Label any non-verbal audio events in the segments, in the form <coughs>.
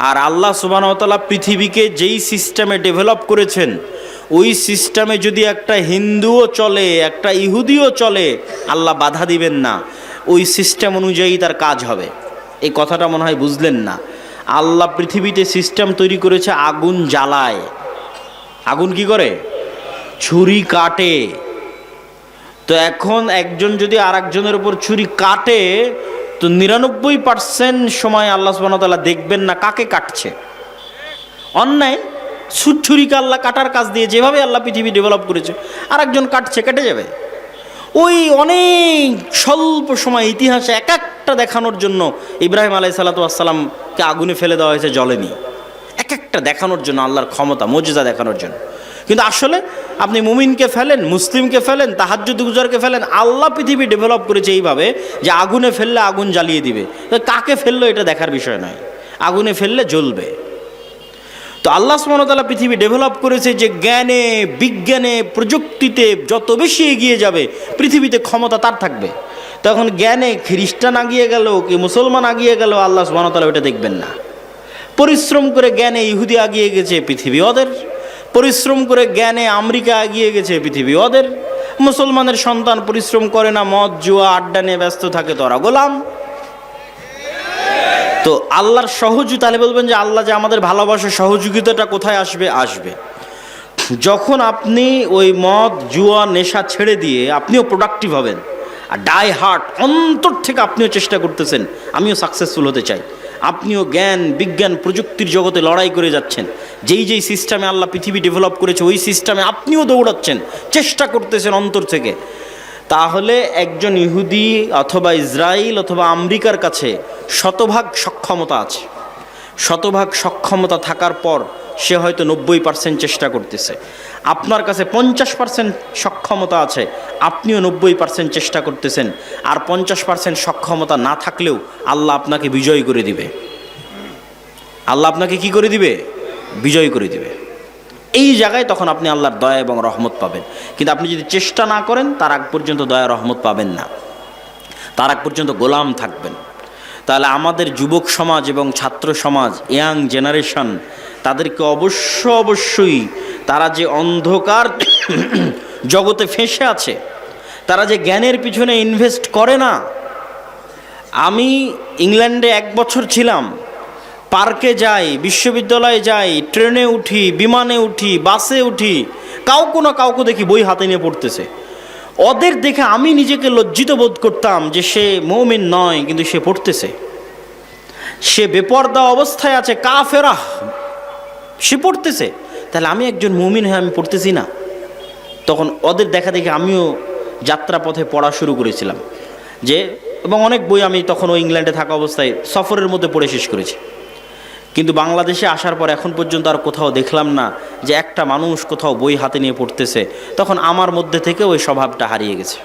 আর আল্লাহ সুবাহতাল্লাহ পৃথিবীকে যেই সিস্টেমে ডেভেলপ করেছেন, ওই সিস্টেমে যদি একটা হিন্দুও চলে, একটা ইহুদিও চলে, আল্লাহ বাধা দিবেন না। ওই সিস্টেম অনুযায়ী তার কাজ হবে। এই কথাটা মনে হয় বুঝলেন না। আল্লাহ পৃথিবীতে সিস্টেম তৈরি করেছে, আগুন জ্বালায়। আগুন কি করে? ছুরি কাটে। তো এখন একজন যদি আর একজনের উপর ছুরি কাটে তো নিরানব্বই পার্সেন্ট সময় আল্লাহ সুবাহতাল্লাহ দেখবেন না কাকে কাটছে। অন্যায় ছুট ছুরিকে আল্লাহ কাটার কাজ দিয়ে যেভাবে আল্লাহ পৃথিবী ডেভেলপ করেছে আর একজন কাটছে, কেটে যাবে। ওই অনেক স্বল্প সময় ইতিহাসে এক একটা দেখানোর জন্য ইব্রাহিম আলাই সাল্লাতামকে আগুনে ফেলে দেওয়া হয়েছে জলেনি এক একটা দেখানোর জন্য আল্লাহর ক্ষমতা, মর্যাদা দেখানোর জন্য। কিন্তু আসলে আপনি মুমিনকে ফেলেন, মুসলিমকে ফেলেন, তাহাজ্জুদ গুজারকে ফেলেন, আল্লাহ পৃথিবী ডেভেলপ করেছে এইভাবে যে আগুনে ফেললে আগুন জ্বালিয়ে দিবে। তো কাকে ফেলল এটা দেখার বিষয় নয়। আগুনে ফেললে জ্বলবে। তো আল্লাহ সুমনতালা পৃথিবী ডেভেলপ করেছে যে জ্ঞানে, বিজ্ঞানে, প্রযুক্তিতে যত বেশি এগিয়ে যাবে, পৃথিবীতে ক্ষমতা তার থাকবে। তখন জ্ঞানে খ্রিস্টান আগিয়ে গেল কি মুসলমান আগিয়ে গেল, আল্লাহ সুমনতালা ওটা দেখবেন না। পরিশ্রম করে জ্ঞানে ইহুদি আগিয়ে গেছে, পৃথিবী ওদের। পরিশ্রম করে জ্ঞানে আমেরিকা এগিয়ে গেছে পৃথিবী। ওদের মুসলমানের সন্তান পরিশ্রম করে না, মদ, জুয়া, আড্ডা নিয়ে ব্যস্ত থাকে তোরা। গোলাম? তো আল্লাহর সহযোগী তাহলে বলবেন যে, আল্লাহ যে আমাদের ভালোবাসা, সহযোগিতাটা কোথায় আসবে? আসবে। যখন আপনি ওই মদ, জুয়া, নেশা ছেড়ে দিয়ে আপনিও প্রোডাক্টিভ হবেন, আর ডাই হার্ট অন্তর থেকে আপনিও চেষ্টা করতেছেন, আমিও সাকসেসফুল হতে চাই। আপনিও জ্ঞান, বিজ্ঞান প্রযুক্তির জগতে লড়াই করে যাচ্ছেন। যেই যেই সিস্টেমে আল্লাহ পৃথিবী ডেভেলপ করেছে, ওই সিস্টেমে আপনিও দৌড়াচ্ছেন, চেষ্টা করতেছেন অন্তর থেকে। তাহলে একজন ইহুদি অথবা ইসরায়েল অথবা আমেরিকার কাছে শতভাগ সক্ষমতা আছে। শতভাগ সক্ষমতা থাকার পর সে হয়তো নব্বই পার্সেন্ট চেষ্টা করতেছে। আপনার কাছে পঞ্চাশ পার্সেন্ট সক্ষমতা আছে, আপনিও নব্বই পার্সেন্ট চেষ্টা করতেছেন, আর পঞ্চাশ পার্সেন্ট সক্ষমতা না থাকলেও আল্লাহ আপনাকে বিজয় করে দিবে। আল্লাহ আপনাকে কি করে দিবে? বিজয় করে দিবে। এই জায়গায় তখন আপনি আল্লাহর দয়া এবং রহমত পাবেন। কিন্তু আপনি যদি চেষ্টা না করেন, তার আগ পর্যন্ত দয়া রহমত পাবেন না। তার আগ পর্যন্ত গোলাম থাকবেন। তাহলে আমাদের যুবক সমাজ এবং ছাত্র সমাজ, ইয়াং জেনারেশন, তাদেরকে অবশ্য অবশ্যই তারা যে অন্ধকার <coughs> জগতে ফেঁসে আছে, তারা যে জ্ঞানের পিছনে ইনভেস্ট করে না, আমি ইংল্যান্ডে এক বছর ছিলাম, পার্কে যাই, বিশ্ববিদ্যালয়ে যাই, ট্রেনে উঠি, বিমানে উঠি, বাসে উঠি, কাউকে না কাউকে দেখি বই হাতে নিয়ে পড়তেছে। ওদের দেখে আমি নিজেকে লজ্জিত বোধ করতাম যে সে মৌমিন নয়, কিন্তু সে পড়তেছে। সে বেপর্দা অবস্থায় আছে কা ফেরাহ সে পড়তেছে। তাহলে আমি একজন মুমিন হয়ে আমি পড়তেছি না। তখন ওদের দেখা দেখে আমিও যাত্রাপথে পড়া শুরু করেছিলাম। যে, এবং অনেক বই আমি তখন ওই ইংল্যান্ডে থাকা অবস্থায় সফরের মধ্যে পড়ে শেষ করেছি। কিন্তু বাংলাদেশে আসার পর এখন পর্যন্ত আর কোথাও দেখলাম না যে একটা মানুষ কোথাও বই হাতে নিয়ে পড়তেছে। তখন আমার মধ্যে থেকে ওই স্বভাবটা হারিয়ে গেছে।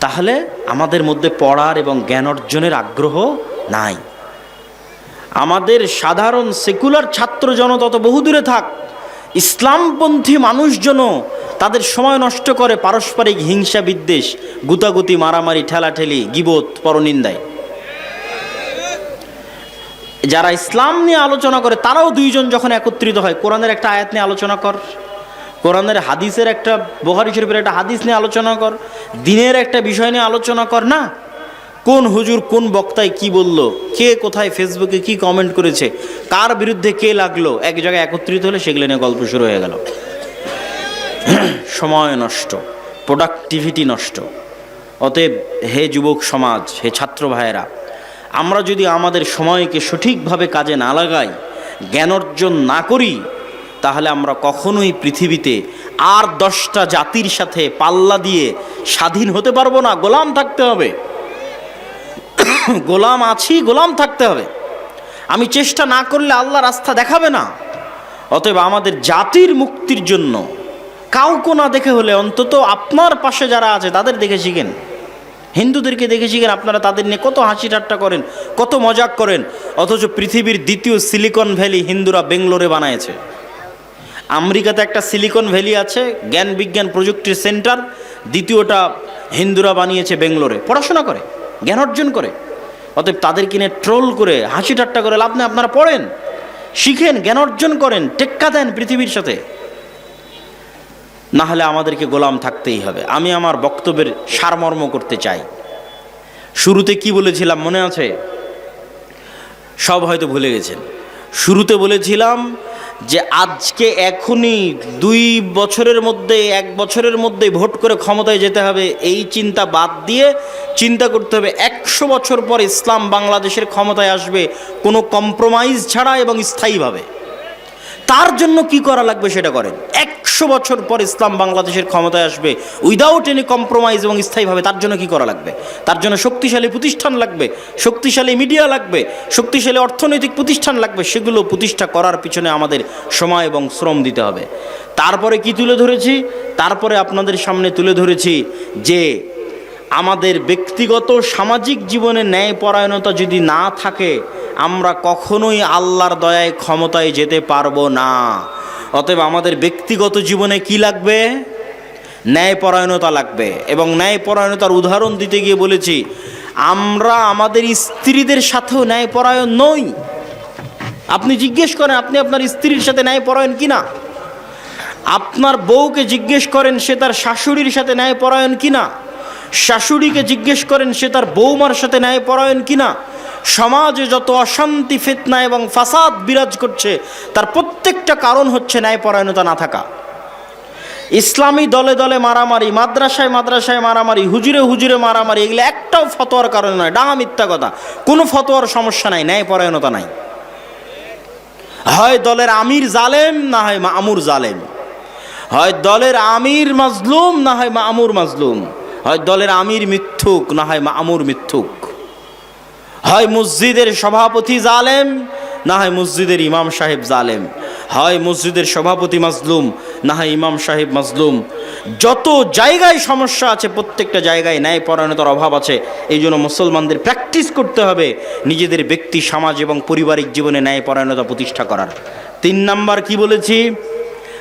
তাহলে আমাদের মধ্যে পড়ার এবং জ্ঞান অর্জনের আগ্রহ নাই। আমাদের সাধারণ সেকুলার ছাত্র জনতা তো বহুদূরে থাক। ইসলামপন্থী মানুষজন তাদের সময় নষ্ট করে পারস্পরিক হিংসা বিদ্বেষ, গুতাগুতি, মারামারি, ঠেলাঠেলি, গিবত, পরনিন্দায়। যারা ইসলাম নিয়ে আলোচনা করে, তারাও দুইজন যখন একত্রিত হয়, কোরআনের একটা আয়াত নিয়ে আলোচনা কর, কোরআনের হাদিসের একটা বহারি শরীফের একটা হাদিস নিয়ে আলোচনা কর, দিনের একটা বিষয় নিয়ে আলোচনা কর, না। কোন হুজুর কোন বক্তায় কি বলল, কে কোথায় ফেসবুকে কি কমেন্ট করেছে, কার বিরুদ্ধে কে লাগল, এক জায়গায় একত্রিত হলে সেগুলো নিয়ে গল্প শুরু হয়ে গেল। <clears throat> সময় নষ্ট প্রোডাক্টিভিটি নষ্ট। অতএব হে যুবক সমাজ, হে ছাত্র ভাইয়েরা আমরা যদি আমাদের সময়কে সঠিকভাবে কাজে না লাগাই, জ্ঞান অর্জন না করি, তাহলে আমরা কখনোই পৃথিবীতে আর দশটা জাতির সাথে পাল্লা দিয়ে স্বাধীন হতে পারব না। গোলাম থাকতে হবে। <coughs> গোলাম আছি, গোলাম থাকতে হবে। আমি চেষ্টা না করলে আল্লাহ রাস্তা দেখাবে না। অতএব আমাদের জাতির মুক্তির জন্য কাউকে না দেখে হলে অন্তত আপনার পাশে যারা আছে, তাদের দেখে শিখেন। হিন্দুদেরকে দেখে শিখেন আপনারা তাদের নিয়ে কত হাসি ঠাট্টা করেন, কত মজাক করেন, অথচ পৃথিবীর দ্বিতীয় সিলিকন ভ্যালি হিন্দুরা বেঙ্গলোরে বানায়ছে। আমেরিকাতে একটা সিলিকন ভ্যালি আছে, জ্ঞান বিজ্ঞান প্রযুক্তির সেন্টার, দ্বিতীয়টা হিন্দুরা বানিয়েছে বেঙ্গলোরে। পড়াশোনা করে, জ্ঞান অর্জন করে। অতএব তাদের কিনে ট্রোল করে, হাসি ঠাট্টা করে লাভ নেই, আপনারা পড়েন, শিখেন, জ্ঞান অর্জন করেন, টেক্কা দেন পৃথিবীর সাথে। না হলে আমাদেরকে গোলাম থাকতেই হবে। আমি আমার বক্তব্যের সারমর্ম করতে চাই। শুরুতে কি বলেছিলাম মনে আছে? সব হয়তো ভুলে গেছেন। শুরুতে বলেছিলাম যে আজকে এখনই দুই বছরের মধ্যে, এক বছরের মধ্যে ভোট করে ক্ষমতায় যেতে হবে, এই চিন্তা বাদ দিয়ে চিন্তা করতে হবে একশো বছর পর ইসলাম বাংলাদেশের ক্ষমতায় আসবে, কোনো কম্প্রোমাইজ ছাড়া এবং স্থায়ীভাবে। তার জন্য কি করা লাগবে সেটা করেন। একশো বছর পর ইসলাম বাংলাদেশের ক্ষমতায় আসবে উইদাউট এনি কম্প্রোমাইজ এবং স্থায়ীভাবে, তার জন্য কি করা লাগবে? তার জন্য শক্তিশালী প্রতিষ্ঠান লাগবে, শক্তিশালী মিডিয়া লাগবে, শক্তিশালী অর্থনৈতিক প্রতিষ্ঠান লাগবে, সেগুলো প্রতিষ্ঠা করার পিছনে আমাদের সময় এবং শ্রম দিতে হবে। তারপরে কি তুলে ধরেছি? তারপরে আপনাদের সামনে তুলে ধরেছি যে আমাদের ব্যক্তিগত সামাজিক জীবনে ন্যায়পরায়ণতা যদি না থাকে, আমরা কখনোই আল্লাহর দয়ায় ক্ষমতায় যেতে পারব না। অতএব আমাদের ব্যক্তিগত জীবনে কি লাগবে? ন্যায়পরায়ণতা লাগবে। এবং ন্যায়পরায়ণতার উদাহরণ দিতে গিয়ে বলেছি, আমরা আমাদের স্ত্রীদের সাথেও ন্যায়পরায়ণ নই। আপনি জিজ্ঞেস করেন, আপনি আপনার স্ত্রীর সাথে ন্যায়পরায়ণ কিনা? আপনার বউকে জিজ্ঞেস করেন, সে তার শাশুড়ির সাথে ন্যায়পরায়ণ কিনা? শাশুড়িকে জিজ্ঞেস করেন, সে তার বৌমার সাথে ন্যায়পরায়ণ কিনা? সমাজে যত অশান্তি, ফিতনা এবং ফাসাদ বিরাজ করছে, তার প্রত্যেকটা কারণ হচ্ছে ন্যায়পরায়ণতা না থাকা। ইসলামী দলে দলে মারামারি, মাদ্রাসায় মাদ্রাসায় মারামারি, হুজুরে হুজুরে মারামারি, এগুলো একটাও ফতোয়ার কারণে নয়, ডাঙা মিথ্যা কথা। কোনো ফতোয়ার সমস্যা নাই, ন্যায়পরায়ণতা নাই। হয় দলের আমির জালেম, না হয় মামুর জালেম। হয় দলের আমির মাজলুম, না হয় মামুর মাজলুম। হয় দলের আমির মিথ্যুক, না হয় মামুর মিথ্যুক। হয় মসজিদের সভাপতি জালেম, না হয় মসজিদের ইমাম সাহেব জালেম। হয় মসজিদের সভাপতি মাজলুম, না হয় ইমাম সাহেব মাজলুম। যত জায়গায় সমস্যা আছে, প্রত্যেকটা জায়গায় ন্যায় পরায়ণতার অভাব আছে। এই জন্য মুসলমানদের প্র্যাকটিস করতে হবে নিজেদের ব্যক্তি, সমাজ এবং পারিবারিক জীবনে ন্যায় পরায়ণতা প্রতিষ্ঠা করার। তিন নাম্বার কি বলেছি?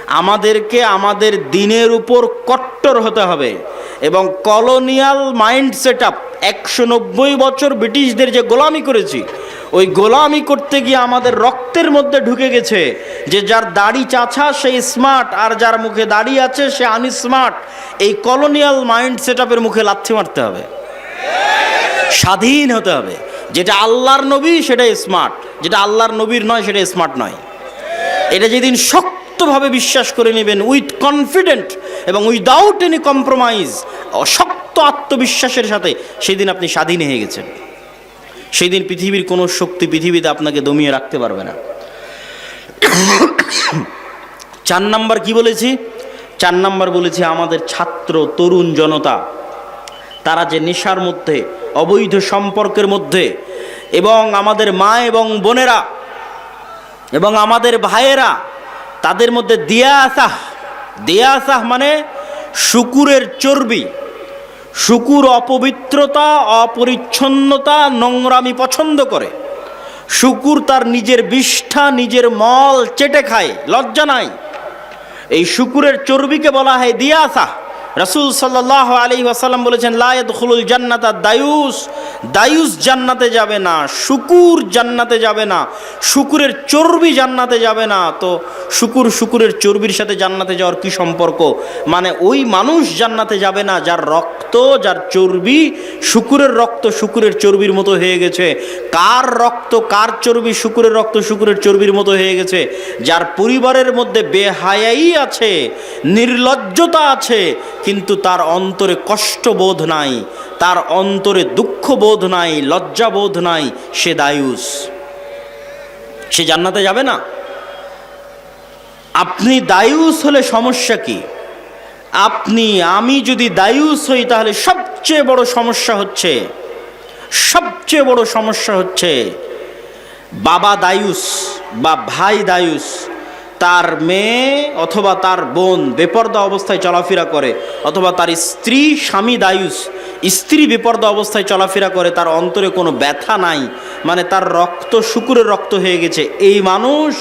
আমাদেরকে আমাদের দিনের উপর কট্টর হতে হবে এবং কলোনিয়াল মাইন্ড সেট আপ একশো নব্বই বছর ব্রিটিশদের যে গোলামি করেছি, ওই গোলামি করতে গিয়ে আমাদের রক্তের মধ্যে ঢুকে গেছে যে যার দাড়ি চাছা, সে স্মার্ট আর যার মুখে দাড়ি আছে, সে আনস্মার্ট এই কলোনিয়াল মাইন্ড সেট মুখে লাথি মারতে হবে। স্বাধীন হতে হবে। যেটা আল্লাহর নবী সেটা স্মার্ট যেটা আল্লাহর নবীর নয় সেটা স্মার্ট নয়। এটা যেদিন শক্তভাবে বিশ্বাস করে নেবেন উইথ কনফিডেন্ট এবং উইদাউট এনি কম্প্রোমাইজ শক্ত আত্মবিশ্বাসের সাথে সেদিন আপনি স্বাধীন হয়ে গেছেন। সেই দিন পৃথিবীর কোনো শক্তি পৃথিবীতে আপনাকে দমিয়ে রাখতে পারবে না। চার নাম্বার কি বলেছি? চার নাম্বার বলেছি, আমাদের ছাত্র, তরুণ জনতা, তারা যে নেশার মধ্যে, অবৈধ সম্পর্কের মধ্যে, এবং আমাদের মা এবং বোনেরা, এবং আমাদের ভাইয়েরা, তাদের মধ্যে দিয়াসাহ দিয়াসাহ মানে শুকুরের চর্বি শুকুর অপবিত্রতা, অপরিচ্ছন্নতা নোংরামি পছন্দ করে। শুকুর তার নিজের বিষ্ঠা, নিজের মল চেটে খায়, লজ্জা নাই। এই শুকুরের চর্বিকে বলা হয় দিয়াসা। রাসূল সাল্লাহ আলী ওয়াসাল্লাম বলেছেন লায়দ খুলুল জান্নাতা দায়ুস। দায়ুস জান্নাতে যাবে না, শুকুর জান্নাতে যাবে না, শুকুরের চর্বি জান্নাতে যাবে না। তো শুকুর শুকুরের চর্বির সাথে জান্নাতে যাওয়ার কি সম্পর্ক? মানে ওই মানুষ জান্নাতে যাবে না, যার রক্ত, যার চর্বি শুকুরের রক্ত শুকুরের চর্বির মতো হয়ে গেছে। কার রক্ত, কার চর্বি শুকুরের রক্ত শুকুরের চর্বির মতো হয়ে গেছে? যার পরিবারের মধ্যে বেহায়াই আছে, নির্লজ্জতা আছে কিন্তু তার অন্তরে কষ্টবোধ নাই, তার অন্তরে দুঃখ বোধ নাই, লজ্জা বোধ নাই, সে দায়ুস। সে জান্নাতে যাবে না? আপনি দায়ুস হলে সমস্যা কি? আপনি, আমি যদি দায়ুস হই তাহলে সবচেয়ে বড় সমস্যা হচ্ছে, সবচেয়ে বড় সমস্যা হচ্ছে, বাবা দায়ুস বা ভাই দায়ুস তার মেয়ে অথবা তার বোন বেপর্দা অবস্থায় চলাফেরা করে, অথবা তার স্ত্রী স্বামী দায়ুস, স্ত্রী বেপর্দা অবস্থায় চলাফেরা করে, তার অন্তরে কোনো ব্যথা নাই মানে তার রক্ত শুকুরের রক্ত হয়ে গেছে। এই মানুষ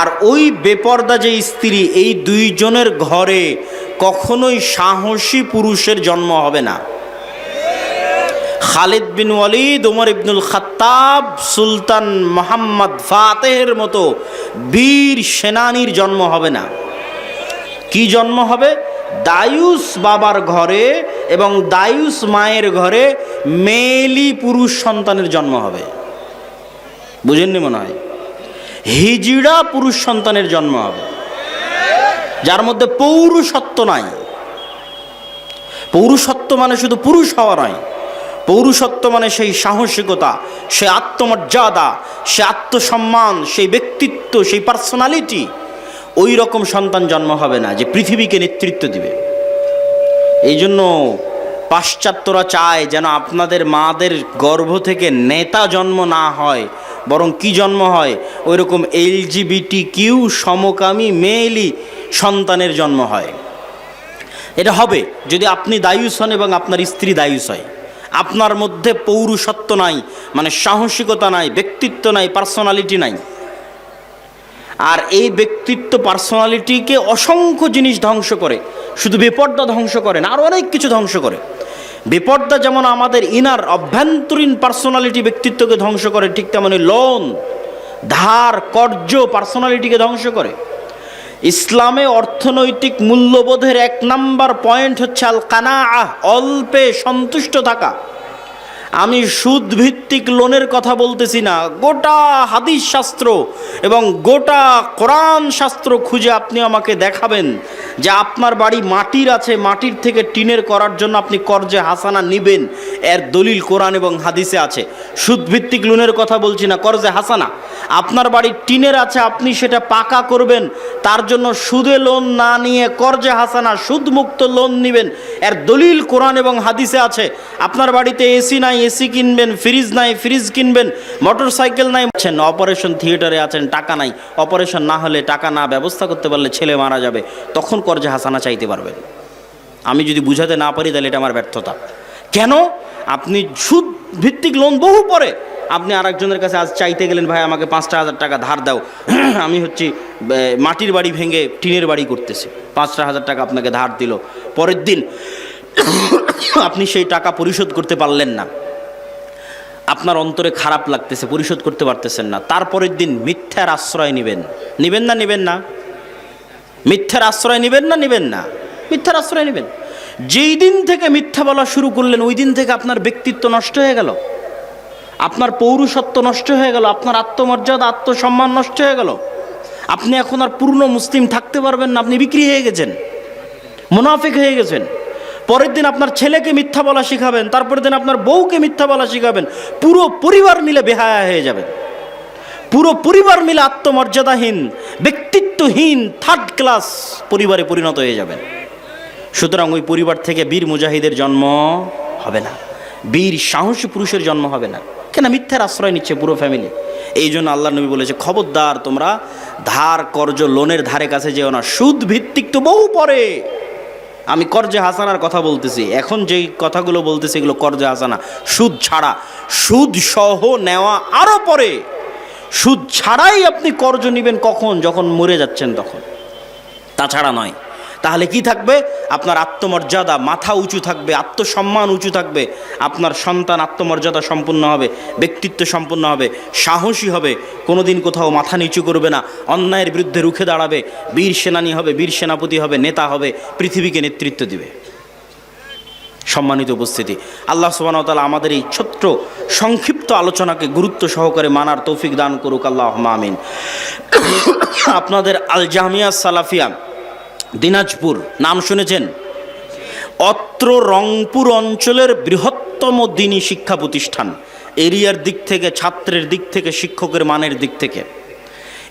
আর ওই বেপর্দা যে স্ত্রী, এই দুইজনের ঘরে কখনোই সাহসী পুরুষের জন্ম হবে না। খালিদ বিন ওয়ালিদ, উমর ইবনুল খাত্তাব, সুলতান মোহাম্মদ ফাতেহের মতো বীর সেনানির জন্ম হবে না। কি জন্ম হবে? দায়ুস বাবার ঘরে এবং দায়ুস মায়ের ঘরে মেলি পুরুষ সন্তানের জন্ম হবে। বুঝেননি মনে হয়? হিজিড়া পুরুষ সন্তানের জন্ম হবে। যার মধ্যে পৌরুষত্ব নাই। পৌরুষত্ব মানে শুধু পুরুষ হওয়া নয়। পৌরুষত্ব মানে সেই সাহসিকতা, সে আত্মমর্যাদা, সে আত্মসম্মান, সেই ব্যক্তিত্ব, সেই পার্সোনালিটি ওই রকম সন্তান জন্ম হবে না যে পৃথিবীকে নেতৃত্ব দিবে। এই জন্য পাশ্চাত্যরা চায় যেন আপনাদের মাদের গর্ভ থেকে নেতা জন্ম না হয়, বরং কি জন্ম হয়? ওই রকম এলজিবিটি কিউ সমকামী মেয়েলি সন্তানের জন্ম হয়। এটা হবে যদি আপনি দায়ুস হন এবং আপনার স্ত্রী দায়ুস হয়। আপনার মধ্যে পৌরুষত্ব নাই মানে সাহসিকতা নাই, ব্যক্তিত্ব নাই পার্সোনালিটি নাই। আর এই ব্যক্তিত্ব পার্সোনালিটিকে অসংখ্য জিনিস ধ্বংস করে। শুধু বেপর্দা ধ্বংস করে না আরও অনেক কিছু ধ্বংস করে। বেপর্দা যেমন আমাদের ইনার অভ্যন্তরীণ পার্সোনালিটি ব্যক্তিত্বকে ধ্বংস করে, ঠিক তেমনি লোন ধার কর্য পার্সোনালিটিকে ধ্বংস করে। ইসলামে অর্থনৈতিক মূল্যবোধের এক নাম্বার পয়েন্ট হচ্ছে আল কানা অল্পে সন্তুষ্ট থাকা। আমি সুদ ভিত্তিক লোনের কথা বলতেছি না, গোটা হাদিস শাস্ত্র এবং গোটা কোরআন শাস্ত্র খুঁজে আপনি আমাকে দেখাবেন যে আপনার বাড়ি মাটির আছে, মাটির থেকে টিনের করার জন্য আপনি কর্জে হাসানা নিবেন, এর দলিল কোরআন এবং হাদিসে আছে। সুদ ভিত্তিক লোনের কথা বলছি না, কর্জে হাসানা। আপনার বাড়ি টিনের আছে, আপনি সেটা পাকা করবেন, তার জন্য সুদে লোন না নিয়ে কর্জে হাসানা, সুদমুক্ত লোন নেবেন, এর দলিল কোরআন এবং হাদিসে আছে। আপনার বাড়িতে এসি নাই এসি কিনবেন ফ্রিজ নাই ফ্রিজ কিনবেন মোটর সাইকেল নাই। আছেন অপারেশন থিয়েটারে আছেন, টাকা নাই। অপারেশন না হলে টাকা না, ব্যবস্থা করতে পারলে ছেলে মারা যাবে। তখন কর্জে হাসানা চাইতে পারবেন। আমি যদি বুঝাতে না পারি, তাহলে এটা আমার ব্যর্থতা। কেন? আপনি সুদ ভিত্তিক লোন বহু পরে। আপনি আরেকজনের কাছে আজ চাইতে গেলেন, ভাই, আমাকে পাঁচটা হাজার টাকা ধার দাও। <clears throat> আমি হচ্ছি মাটির বাড়ি ভেঙে টিনের বাড়ি করতেছি। পাঁচটা হাজার টাকা আপনাকে ধার দিল। পরের দিন আপনি সেই টাকা পরিশোধ করতে পারলেন না। আপনার অন্তরে খারাপ লাগতেছে, পরিশোধ করতে পারতেছেন না। তারপরের দিন মিথ্যার আশ্রয় নেবেন। নেবেন না নেবেন না। মিথ্যার আশ্রয় নেবেন না নেবেন না। মিথ্যার আশ্রয় নেবেন। যেই দিন থেকে মিথ্যা বলা শুরু করলেন, ওই দিন থেকে আপনার ব্যক্তিত্ব নষ্ট হয়ে গেল। আপনার পৌরুষত্ব নষ্ট হয়ে গেল। আপনার আত্মমর্যাদা, আত্মসম্মান নষ্ট হয়ে গেল। আপনি এখন আর পূর্ণ মুসলিম থাকতে পারবেন না। আপনি বিক্রি হয়ে গেছেন। মুনাফিক হয়ে গেছেন। পরের দিন আপনার ছেলেকে মিথ্যা বলা শিখাবেন, তারপরের দিন আপনার বউকে মিথ্যা বলা শিখাবেন, পুরো পরিবার মিলে বেহায়া হয়ে যাবেন পুরো পরিবার মিলে আত্মমর্যাদাহীন, ব্যক্তিত্বহীন থার্ড ক্লাস পরিবারে পরিণত হয়ে যাবেন। সুতরাং ওই পরিবার থেকে বীর মুজাহিদের জন্ম হবে না। বীর সাহসী পুরুষের জন্ম হবে না। কেন? মিথ্যার আশ্রয় নিচ্ছে পুরো ফ্যামিলি এই জন্য আল্লাহ নবী বলেছে, খবরদার, তোমরা ধার, কর্জ, লোনের ধারে কাছে যেও না। সুদ ভিত্তিক তো বহু পরে আমি কর্জে হাসানার কথা বলতেছি। এখন যেই কথাগুলো বলতেছি এগুলো কর্জে হাসানা। সুদ ছাড়া। সুদ সহ নেওয়া আরও পরে। সুদ ছাড়াই আপনি কর্জ নেবেন কখন? যখন মরে যাচ্ছেন তখন। তাছাড়া নয়। তাহলে কি থাকবে? আপনার আত্মমর্যাদা মাথা উঁচু থাকবে, আত্মসম্মান উঁচু থাকবে, আপনার সন্তান আত্মমর্যাদা সম্পূর্ণ হবে, ব্যক্তিত্ব সম্পূর্ণ হবে, সাহসী হবে, কোনোদিন কোথাও মাথা নিচু করবে না, অন্যায়ের বিরুদ্ধে রুখে দাঁড়াবে, বীর সেনানী হবে, বীর সেনাপতি হবে, নেতা হবে, পৃথিবীকে নেতৃত্ব দিবে। সম্মানিত উপস্থিতি, আল্লাহ সুবাহতালা আমাদের এই ছোট্ট, সংক্ষিপ্ত আলোচনাকে গুরুত্ব সহকারে মানার তৌফিক দান করুক আল্লাহ আমিন। <coughs> আপনাদের আল জামিয়া সালাফিয়া দিনাজপুর, নাম শুনেছেন? অত্র রংপুর অঞ্চলের বৃহত্তম দিনী শিক্ষা প্রতিষ্ঠান। এরিয়ার দিক থেকে, ছাত্রের দিক থেকে, শিক্ষকের মানের দিক থেকে।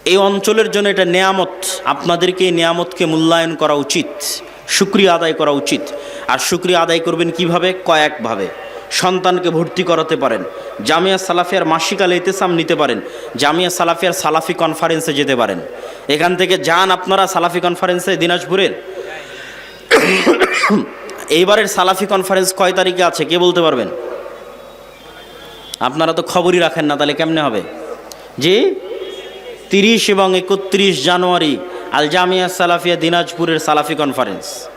এই অঞ্চলের জন্য এটা নেয়ামত। আপনাদেরকে এই নেয়ামতকে মূল্যায়ন করা উচিত। সুক্রিয়া আদায় করা উচিত। আর সুক্রিয়া আদায় করবেন কীভাবে? কয়েকভাবে। সন্তানকে ভর্তি করাতে পারেন। জামিয়া সালাফিয়ার মাসিকাল এতেসাম নিতে পারেন। জামিয়া সালাফিয়ার সালাফি কনফারেন্সে যেতে পারেন। এখান থেকে যান আপনারা সালাফি কনফারেন্সে দিনাজপুরের। এইবারের সালাফি কনফারেন্স কয় তারিখে আছে, কে বলতে পারবেন? আপনারা তো খবরই রাখেন না, তাহলে কেমনে হবে? জি? তিরিশ এবং একত্রিশ জানুয়ারি আল জামিয়া সালাফিয়া দিনাজপুরের সালাফি কনফারেন্স।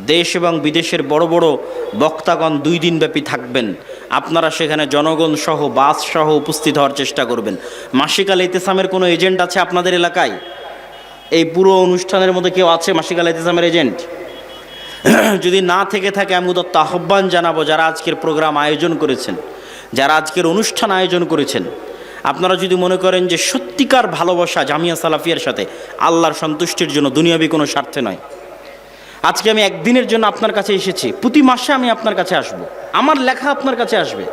দেশ এবং বিদেশের বড় বড় বক্তাগণ দুই দিনব্যাপী থাকবেন। আপনারা সেখানে জনগণ সহ, বাস সহ উপস্থিত হওয়ার চেষ্টা করবেন। মাসিকাল ইতেসামের কোনো এজেন্ট আছে আপনাদের এলাকায়? এই পুরো অনুষ্ঠানের মধ্যে কেউ আছে মাসিকাল ইতেসামের এজেন্ট? <clears throat> যদি না থেকে থাকে, আমি উদত্ত আহ্বান জানাব যারা আজকের প্রোগ্রাম আয়োজন করেছেন, যারা আজকের অনুষ্ঠান আয়োজন করেছেন। আপনারা যদি মনে করেন যে সত্যিকার ভালোবাসা জামিয়া সালাফিয়ার সাথে আল্লাহর সন্তুষ্টির জন্য দুনিয়াবি কোনো স্বার্থে নয় আজকে আমি একদিনের জন্য আপনার কাছে এসেছি। প্রতি মাসে আমি আপনার কাছে আসব। আমার লেখা আপনার কাছে আসবে।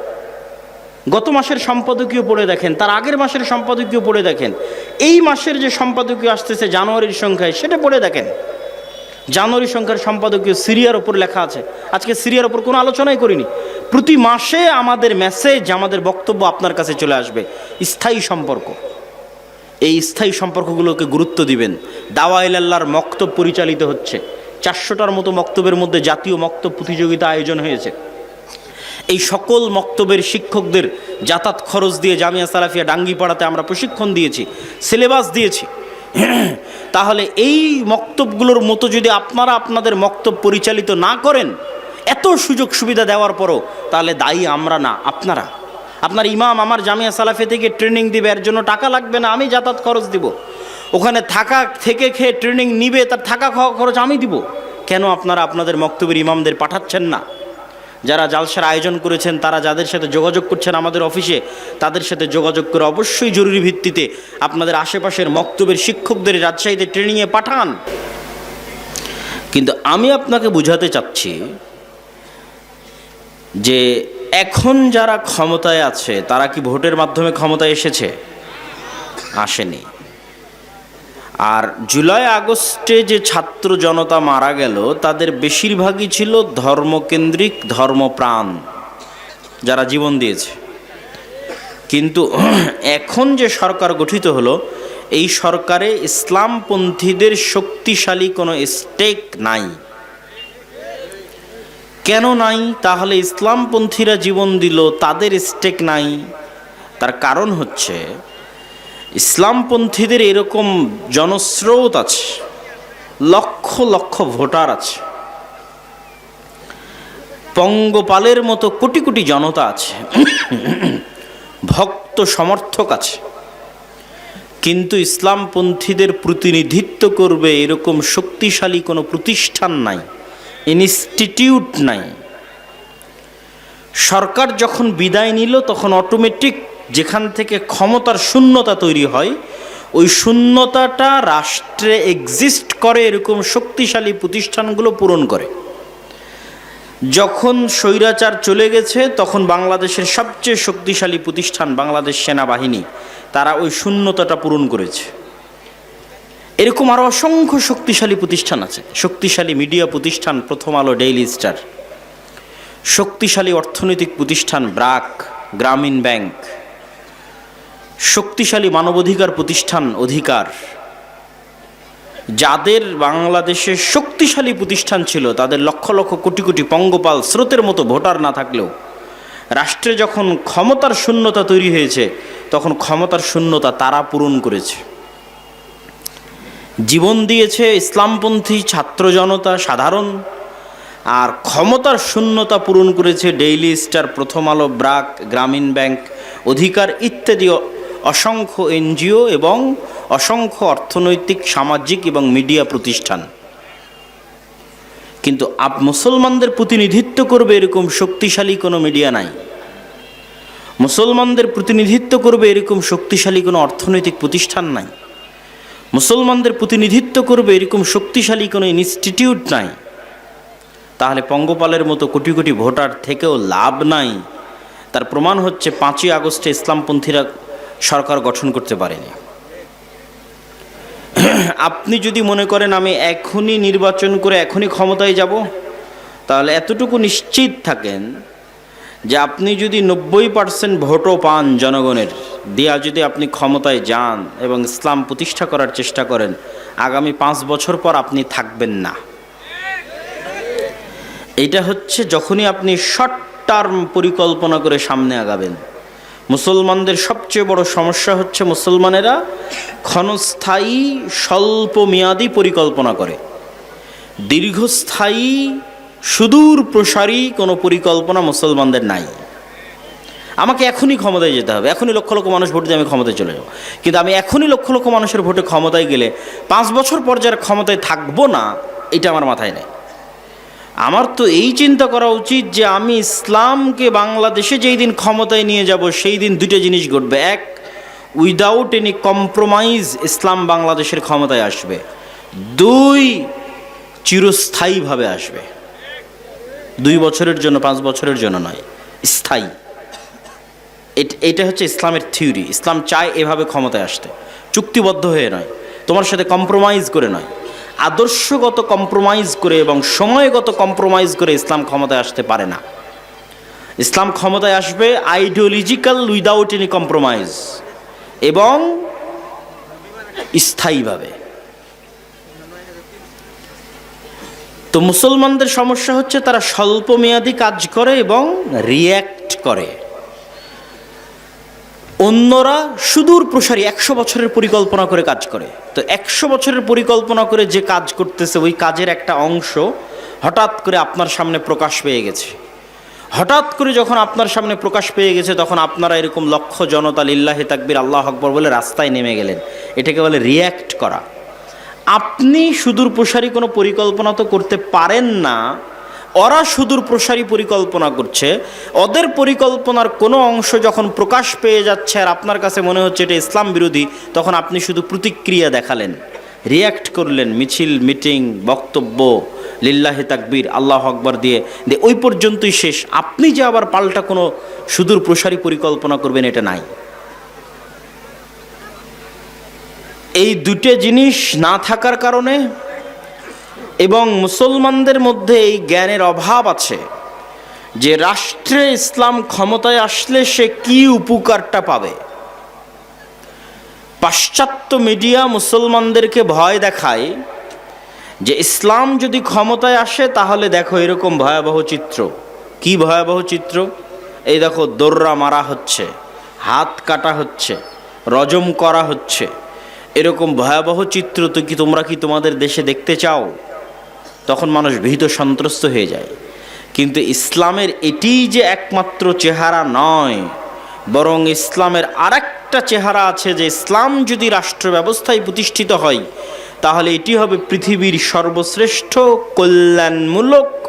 গত মাসের সম্পাদকীয় পড়ে দেখেন, তার আগের মাসের সম্পাদকীয় পড়ে দেখেন। এই মাসের যে সম্পাদকীয় আসতেছে জানুয়ারির সংখ্যায়, সেটা পড়ে দেখেন। জানুয়ারি সংখ্যার সম্পাদকীয় সিরিয়ার ওপর লেখা আছে। আজকে সিরিয়ার ওপর কোনো আলোচনাই করিনি। প্রতি মাসে আমাদের মেসেজ আমাদের বক্তব্য আপনার কাছে চলে আসবে। স্থায়ী সম্পর্ক। এই স্থায়ী সম্পর্কগুলোকে গুরুত্ব দিবেন। দাওয়া ইলাল্লাহর মক্তব পরিচালিত হচ্ছে। চারশোটার মতো মক্তবের মধ্যে জাতীয় মক্তব প্রতিযোগিতা আয়োজন হয়েছে। এই সকল মক্তবের শিক্ষকদের যাতায়াত খরচ দিয়ে জামিয়া সালাফিয়া ডাঙ্গিপাড়াতে আমরা প্রশিক্ষণ দিয়েছি, সিলেবাস দিয়েছি। <clears throat> তাহলে এই মক্তবগুলোর মতো যদি আপনারা আপনাদের মক্তব পরিচালিত না করেন, এত সুযোগ সুবিধা দেওয়ার পরও তাহলে দায়ী আমরা না, আপনারা। আপনার ইমাম আমার জামিয়া সালাফে থেকে ট্রেনিং দিবে, এর জন্য টাকা লাগবে না, আমি যাতায়াত খরচ দিব। ওখানে থাকা থেকে খেয়ে ট্রেনিং নিবে, তার থাকা খাওয়া খরচ আমি দিব। কেন আপনারা আপনাদের মক্তবের ইমামদের পাঠাচ্ছেন না? যারা জালসার আয়োজন করেছেন, তারা যাদের সাথে যোগাযোগ করছেন আমাদের অফিসে, তাদের সাথে যোগাযোগ করে অবশ্যই জরুরি ভিত্তিতে আপনাদের আশেপাশের মক্তবের শিক্ষকদের রাজশাহীতে ট্রেনিংয়ে পাঠান। কিন্তু আমি আপনাকে বুঝাতে চাচ্ছি যে এখন যারা ক্ষমতায় আছে, তারা কি ভোটের মাধ্যমে ক্ষমতায় এসেছে? আসেনি। আর জুলাই আগস্টে যে ছাত্র জনতা মারা গেল, তাদের বেশিরভাগই ছিল ধর্মকেন্দ্রিক ধর্মপ্রাণ যারা জীবন দিয়েছে। কিন্তু <clears throat> এখন যে সরকার গঠিত হলো, এই সরকারে ইসলামপন্থীদের শক্তিশালী কোনো স্টেক নাই। কেন নাই? তাহলে ইসলামপন্থীরা জীবন দিল, তাদের স্টেক নাই। তার কারণ হচ্ছে ইসলামপন্থীদের এরকম জনস্রোত আছে, লক্ষ লক্ষ ভোটার আছে। পঙ্গপালের মতো কোটি কোটি জনতা আছে, ভক্ত সমর্থক আছে। কিন্তু ইসলামপন্থীদের প্রতিনিধিত্ব করবে এরকম শক্তিশালী কোনো প্রতিষ্ঠান নাই, ইনস্টিটিউট নাই। সরকার যখন বিদায় নিল, তখন অটোমেটিক যেখান থেকে ক্ষমতার শূন্যতা তৈরি হয়, ওই শূন্যতাটা রাষ্ট্রে এক্সিস্ট করে, এরকম শক্তিশালী প্রতিষ্ঠানগুলো পূরণ করে। যখন স্বৈরাচার চলে গেছে, তখন বাংলাদেশের সবচেয়ে শক্তিশালী প্রতিষ্ঠান বাংলাদেশ সেনাবাহিনী, তারা ওই শূন্যতাটা পূরণ করেছে। এরকম আরও অসংখ্য শক্তিশালী প্রতিষ্ঠান আছে। শক্তিশালী মিডিয়া প্রতিষ্ঠান, প্রথম আলো ডেইলি স্টার। শক্তিশালী অর্থনৈতিক প্রতিষ্ঠান, ব্রাক, গ্রামীণ ব্যাংক। শক্তিশালী মানবাধিকার প্রতিষ্ঠান অধিকার। যাদের বাংলাদেশে শক্তিশালী প্রতিষ্ঠান ছিল, তাদের লক্ষ লক্ষ কোটি কোটি পঙ্গপাল স্রোতের মতো ভোটার না থাকলেও, রাষ্ট্রে যখন ক্ষমতার শূন্যতা তৈরি হয়েছে, তখন ক্ষমতার শূন্যতা তারা পূরণ করেছে। জীবন দিয়েছে ইসলামপন্থী ছাত্র জনতা সাধারণ, আর ক্ষমতার শূন্যতা পূরণ করেছে ডেইলি স্টার, প্রথম আলো, ব্রাক, গ্রামীণ ব্যাংক, অধিকার ইত্যাদি অসংখ্য এনজিও এবং অসংখ্য অর্থনৈতিক, সামাজিক এবং মিডিয়া প্রতিষ্ঠান। কিন্তু আপ মুসলমানদের প্রতিনিধিত্ব করবে এরকম শক্তিশালী কোনো মিডিয়া নাই। মুসলমানদের প্রতিনিধিত্ব করবে এরকম শক্তিশালী কোনো অর্থনৈতিক প্রতিষ্ঠান নাই। মুসলমানদের প্রতিনিধিত্ব করবে এরকম শক্তিশালী কোনো ইনস্টিটিউট নাই। তাহলে পঙ্গপালের মতো কোটি কোটি ভোটার থেকেও লাভ নাই। তার প্রমাণ হচ্ছে পাঁচই আগস্টে ইসলামপন্থীরা সরকার গঠন করতে পারেনি। আপনি যদি মনে করেন আমি এখনই নির্বাচন করে এখনই ক্ষমতায় যাব, তাহলে এতটুকু নিশ্চিত থাকেন যে আপনি যদি নব্বই পার্সেন্ট ভোটও পান জনগণের, দেয়া যদি আপনি ক্ষমতায় যান এবং ইসলাম প্রতিষ্ঠা করার চেষ্টা করেন, আগামী পাঁচ বছর পর আপনি থাকবেন না। এটা হচ্ছে যখনই আপনি শর্ট টার্ম পরিকল্পনা করে সামনে আগাবেন। মুসলমানদের সবচেয়ে বড় সমস্যা হচ্ছে মুসলমানেরা ক্ষণস্থায়ী, স্বল্প মেয়াদি পরিকল্পনা করে। দীর্ঘস্থায়ী, সুদূর প্রসারী কোনো পরিকল্পনা মুসলমানদের নাই। আমাকে এখনই ক্ষমতায় যেতে হবে। এখনই লক্ষ লক্ষ মানুষ ভোট দিয়ে আমি ক্ষমতায় চলে যাব। কিন্তু আমি এখনই লক্ষ লক্ষ মানুষের ভোটে ক্ষমতায় গেলে পাঁচ বছর পর যারা ক্ষমতায় থাকব না, এটা আমার মাথায় নেই। আমার তো এই চিন্তা করা উচিত যে আমি ইসলামকে বাংলাদেশে যেই দিন ক্ষমতায় নিয়ে যাব, সেই দিন দুটো জিনিস ঘটবে। এক উইদাউট এনি কম্প্রোমাইজ ইসলাম বাংলাদেশের ক্ষমতায় আসবে। দুই, চিরস্থায়ীভাবে আসবে। দুই বছরের জন্য, পাঁচ বছরের জন্য নয়, স্থায়ী। এটা হচ্ছে ইসলামের থিওরি। ইসলাম চায় এভাবে ক্ষমতায় আসতে। চুক্তিবদ্ধ হয়ে নয়। তোমার সাথে কম্প্রোমাইজ করে নয়। আদর্শগত কম্প্রোমাইজ করে এবং সময়গত কম্প্রোমাইজ করে ইসলাম ক্ষমতায় আসতে পারে না। ইসলাম ক্ষমতায় আসবে আইডিওলজিক্যাল উইদাউট এনি কম্প্রোমাইজ এবং স্থায়ীভাবে। তো মুসলমানদের সমস্যা হচ্ছে তারা স্বল্পমেয়াদী কাজ করে এবং রিয়্যাক্ট করে। অন্যরা সুদূর প্রসারী একশো বছরের পরিকল্পনা করে কাজ করে। তো একশো বছরের পরিকল্পনা করে যে কাজ করতেছে, ওই কাজের একটা অংশ হঠাৎ করে আপনার সামনে প্রকাশ পেয়ে গেছে। হঠাৎ করে যখন আপনার সামনে প্রকাশ পেয়ে গেছে, তখন আপনারা এরকম লক্ষ জনতা লিল্লাহে তাকবির, আল্লাহ আকবর বলে রাস্তায় নেমে গেলেন। এটাকে বলে রিয়্যাক্ট করা। আপনি সুদূর প্রসারী কোনো পরিকল্পনা তো করতে পারেন না ওরা সুদূর প্রসারী পরিকল্পনা করছে। ওদের পরিকল্পনার কোনো অংশ যখন প্রকাশ পেয়ে যাচ্ছে আর আপনার কাছে মনে হচ্ছে এটা ইসলাম বিরোধী, তখন আপনি শুধু প্রতিক্রিয়া দেখালেন। রিয়্যাক্ট করলেন, মিছিল, মিটিং, বক্তব্য, লিল্লাহে তাকবীর, আল্লাহ আকবর দিয়ে। দিয়ে ওই পর্যন্তই শেষ। আপনি যে আবার পাল্টা কোনো সুদূর প্রসারী পরিকল্পনা করবেন, এটা নাই। এই দুটো জিনিস না থাকার কারণে এবং মুসলমানদের মধ্যে এই জ্ঞানের অভাব আছে যে রাষ্ট্রে ইসলাম ক্ষমতায় আসলে সে কি উপকারটা পাবে। পাশ্চাত্য মিডিয়া মুসলমানদেরকে ভয় দেখায় যে ইসলাম যদি ক্ষমতায় আসে তাহলে দেখো এরকম ভয়াবহ চিত্র। কি ভয়াবহ চিত্র? এই দেখো দোররা মারা হচ্ছে, হাত কাটা হচ্ছে, রজম করা হচ্ছে। এরকম ভয়াবহ চিত্র তো কি তোমরা কি তোমাদের দেশে দেখতে চাও? তখন মানুষ ভীত সন্ত্রস্ত হয়ে যায়। কিন্তু ইসলামের এটি যে একমাত্র চেহারা নয়, বরং ইসলামের আরেকটা চেহারা আছে যে ইসলাম যদি রাষ্ট্র ব্যবস্থায় প্রতিষ্ঠিত হয়, তাহলে এটি হবে পৃথিবীর সর্বশ্রেষ্ঠ কল্যাণমূলক,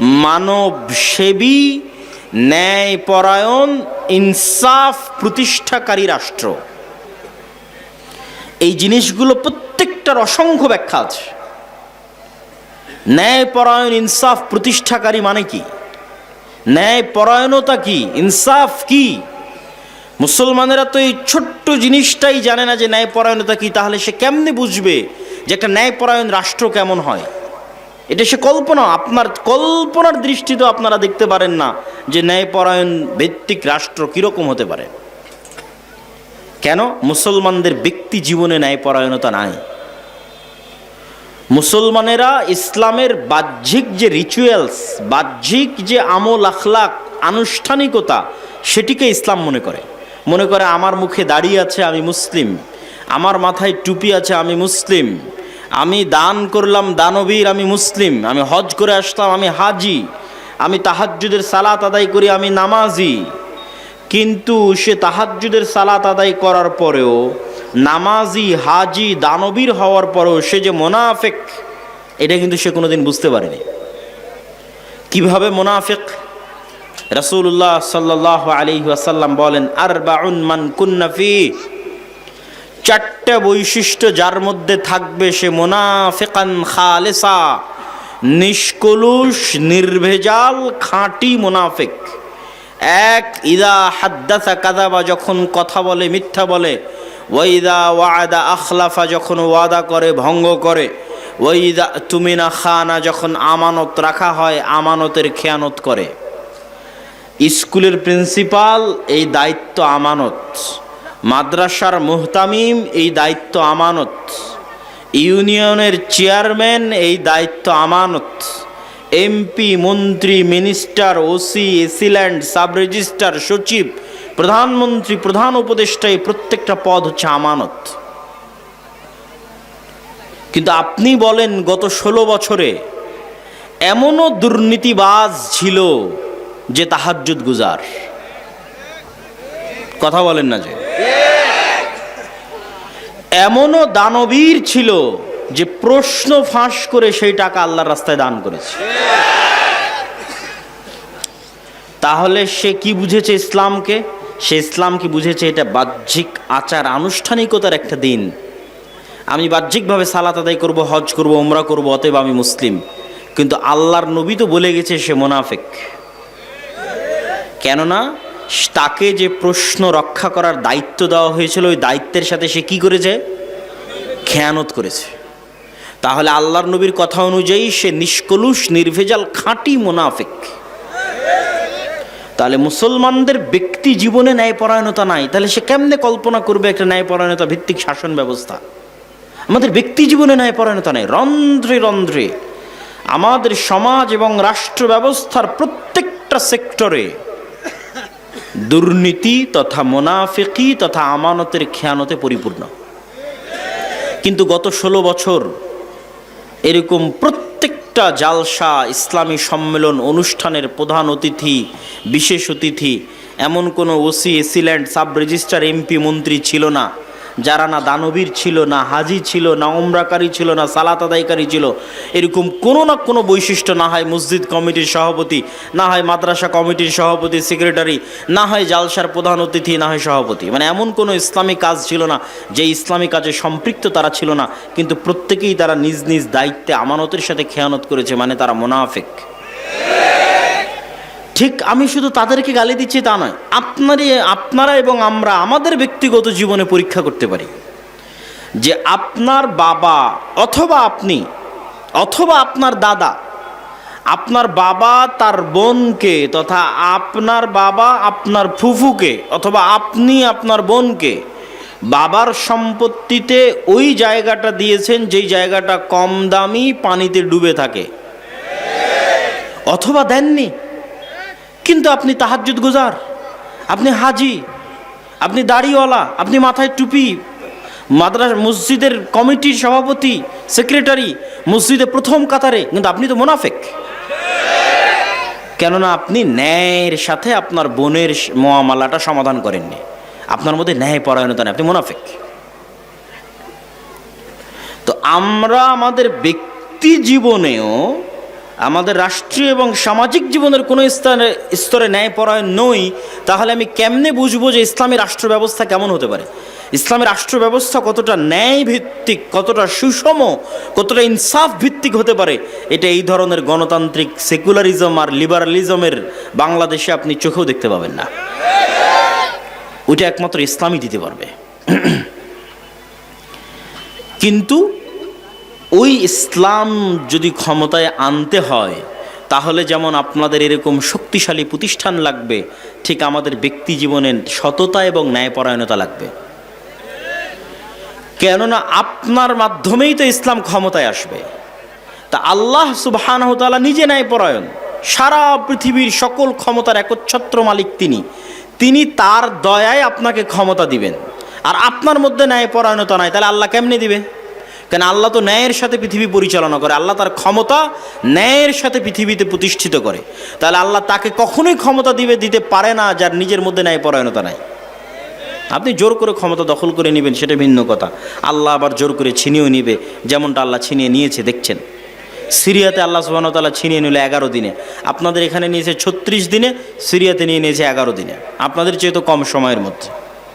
মানবসেবী, ন্যায়পরায়ণ, ইনসাফ প্রতিষ্ঠাকারী রাষ্ট্র। এই জিনিসগুলো প্রত্যেকটার অসংখ্য ব্যাখ্যা আছে। ন্যায়পরায়ণ ইনসাফ প্রতিষ্ঠাকারী মানে কি? ন্যায়পরায়ণতা কি? ইনসাফ কি? মুসলমানেরা তো এই ছোট্ট জিনিসটাই জানে না যে ন্যায়পরায়ণতা কি, তাহলে সে কেমনে বুঝবে যে একটা ন্যায়পরায়ণ রাষ্ট্র কেমন হয়? এটা সে কল্পনা, আপনার কল্পনার দৃষ্টিতে আপনারা দেখতে পারেন না যে ন্যায়পরায়ণ ভিত্তিক রাষ্ট্র কীরকম হতে পারে। কেন? মুসলমানদের ব্যক্তি জীবনে ন্যায়পরায়ণতা নাই। মুসলমানেরা ইসলামের বাহ্যিক যে রিচুয়ালস বাহ্যিক যে আমল আখলাক, আনুষ্ঠানিকতা, সেটিকে ইসলাম মনে করে। মনে করে, আমার মুখে দাঁড়িয়ে আছে, আমি মুসলিম। আমার মাথায় টুপি আছে, আমি মুসলিম। আমি দান করলাম, দানবীর, আমি মুসলিম। আমি হজ করে আসলাম, আমি হাজি। আমি তাহাজ্জুদের সালাত আদায় করি, আমি নামাজি। কিন্তু সে তাহাজ্জুদের সালাত আদায় করার পরেও নামাজি, হাজি, দানবীর হওয়ার পরেও সে যে মোনাফেক, এটা কিন্তু সে কোনোদিন বুঝতে পারেনি। কীভাবে মোনাফেক? রাসূলুল্লাহ সাল্লাহ আলী আসাল্লাম বলেন আর বাউন মান কুন্নাফি চারটা বৈশিষ্ট্য যার মধ্যে থাকবে সে মোনাফেকান খালেসা, নিষ্কলুষ, নির্ভেজাল, খাঁটি মোনাফেক। এক, ইদা হাদ্দাসা কাদাবা যখন কথা বলে, মিথ্যা বলে ওয়াইদা ওয়াদা আখলাফা যখন ওয়াদা করে, ভঙ্গ করে, ওয়াইদা তুমিনা খানা যখন আমানত রাখা হয়, আমানতের খেয়ানত করে। স্কুলের প্রিন্সিপাল, এই দায়িত্ব আমানত। মাদ্রাসার মুহতামিম, এই দায়িত্ব আমানত। ইউনিয়নের চেয়ারম্যান, এই দায়িত্ব আমানত। এমপি, মন্ত্রী, minister, OC AC land sub registrar, সচিব প্রধানমন্ত্রী, প্রধান উপদেষ্টা, এই প্রত্যেকটা পদ হচ্ছে আমানত। কিন্তু আপনি বলেন, গত ষোলো বছরে এমনও দুর্নীতিবাজ ছিল যে তাহাজ্জুদ গুজার। কথা বলেন না যে। এমনও দানবীর ছিল যে প্রশ্ন ফাঁস করে সেই টাকা আল্লাহর রাস্তায় দান করেছে। তাহলে সে কি বুঝেছে ইসলামকে? সে ইসলামকে বুঝেছে এটা বাহ্যিক আচার, আনুষ্ঠানিকতার একটা দিন। আমি বাহ্যিকভাবে সালাত আদায় করব, হজ করব ওমরা করব, অতএব আমি মুসলিম। কিন্তু আল্লাহর নবী তো বলে গেছে সে মোনাফেক। কেননা তাকে যে প্রশ্ন রক্ষা করার দায়িত্ব দেওয়া হয়েছিল, ওই দায়িত্বের সাথে সে কি করেছে? খেয়ানত করেছে। তাহলে আল্লাহর নবীর কথা অনুযায়ী সে নিষ্কলুষ, নির্ভেজাল, খাঁটি মোনাফেক। তাহলে মুসলমানদের ব্যক্তি জীবনে ন্যায়পরায়ণতা নাই। তাহলে সে কেমনে কল্পনা করবে একটা ন্যায়পরায়ণতা ভিত্তিক শাসন ব্যবস্থা? আমাদের ব্যক্তি জীবনে ন্যায়পরায়ণতা নাই। রন্ধ্রে রন্ধ্রে আমাদের সমাজ এবং রাষ্ট্র ব্যবস্থার প্রত্যেকটা সেক্টরে দুর্নীতি তথা মোনাফিকি তথা আমানতের খেয়ানতে পরিপূর্ণ। কিন্তু গত ষোলো বছর এরকম প্রত্যেকটা জালসা ইসলামী সম্মেলন অনুষ্ঠানের প্রধান অতিথি, বিশেষ অতিথি। এমন কোনো OC AC land sub registrar MP, মন্ত্রী ছিল না। যারা না দানবীর ছিল, না হাজি ছিল, না ওমরাকারী ছিল, না সালাত আদায়কারী ছিল, এরকম কোনো না কোনো বৈশিষ্ট্য না হয় মসজিদ কমিটির সভাপতি, না হয় মাদ্রাসা কমিটির সভাপতি সেক্রেটারি না হয় জালসার প্রধান অতিথি, না হয় সভাপতি। মানে এমন কোনো ইসলামী কাজ ছিল না, যে ইসলামী কাজে সম্পৃক্ত তারা ছিল না, কিন্তু প্রত্যেকেই তারা নিজ নিজ দায়িত্বে, আমানতের সাথে খেয়ানত করেছে মানে তারা মোনাফেক। ঠিক আমি শুধু তাদেরকে গালি দিচ্ছি তা নয়, আপনারই, আপনারা এবং আমরা আমাদের ব্যক্তিগত জীবনে পরীক্ষা করতে পারি যে আপনার বাবা অথবা আপনি, অথবা আপনার দাদা, আপনার বাবা তার বোনকে তথা আপনার বাবা আপনার ফুফুকে অথবা আপনি আপনার বোনকে বাবার সম্পত্তিতে ওই জায়গাটা দিয়েছেন যেই জায়গাটা কম দামি পানিতে ডুবে থাকে। অথবা দেননি। কিন্তু আপনি তাহাজ্জুদ গুজার, আপনি হাজি, আপনি দাড়িওয়ালা, আপনি মাথায় টুপি, মাদ্রাস, মসজিদের কমিটির সভাপতি, সেক্রেটারি, মসজিদে প্রথম কাতারে, কিন্তু আপনি তো মোনাফেক। কেননা আপনি ন্যায়ের সাথে আপনার বোনের মহামালাটা সমাধান করেননি। আপনার মধ্যে ন্যায় পরায়ণতা নেই, আপনি মোনাফেক। তো আমরা আমাদের ব্যক্তি জীবনেও আমাদের রাষ্ট্রীয় এবং সামাজিক জীবনের কোনো স্তরে স্তরে ন্যায়পরায়ণ নই, তাহলে আমি কেমনে বুঝব যে ইসলামী রাষ্ট্র ব্যবস্থা কেমন হতে পারে? ইসলামী রাষ্ট্র ব্যবস্থা কতটা ন্যায় ভিত্তিক কতটা সুষম, কতটা ইনসাফ ভিত্তিক হতে পারে? এটা এই ধরনের গণতান্ত্রিক সেকুলারিজম আর লিবারালিজমের বাংলাদেশে আপনি চোখেও দেখতে পাবেন না। ওইটা একমাত্র ইসলামই দিতে পারবে। <clears throat> কিন্তু ওই ইসলাম যদি ক্ষমতায় আনতে হয়, তাহলে যেমন আপনাদের এরকম শক্তিশালী প্রতিষ্ঠান লাগবে, ঠিক আমাদের ব্যক্তি জীবনে সততা এবং ন্যায়পরায়ণতা লাগবে। কেননা আপনার মাধ্যমেই তো ইসলাম ক্ষমতায় আসবে। তা আল্লাহ সুবাহানহতালা নিজে ন্যায়পরায়ণ। সারা পৃথিবীর সকল ক্ষমতার একচ্ছত্র মালিক তিনি। তিনি তার দয়ায় আপনাকে ক্ষমতা দিবেন। আর আপনার মধ্যে ন্যায়পরায়ণতা নাই, তাহলে আল্লাহ কেমনে দিবে? কেন আল্লাহ তো ন্যায়ের সাথে পৃথিবী পরিচালনা করে, আল্লাহ তার ক্ষমতা ন্যায়ের সাথে পৃথিবীতে প্রতিষ্ঠিত করে। তাহলে আল্লাহ তাকে কখনোই ক্ষমতা দিবে, দিতে পারে না, যার নিজের মধ্যে ন্যায় পরায়ণতা নাই। আপনি জোর করে ক্ষমতা দখল করে নেবেন, সেটা ভিন্ন কথা। আল্লাহ আবার জোর করে ছিনিয়েও নিবে, যেমনটা আল্লাহ ছিনিয়ে নিয়েছে, দেখছেন? সিরিয়াতে আল্লাহ সুবাহতাল্লাহ ছিনিয়ে নিল এগারো দিনে। আপনাদের এখানে নিয়েছে ছত্রিশ দিনে, সিরিয়াতে নিয়ে নিয়েছে এগারো দিনে। আপনাদের চেয়ে তো কম সময়ের মধ্যে।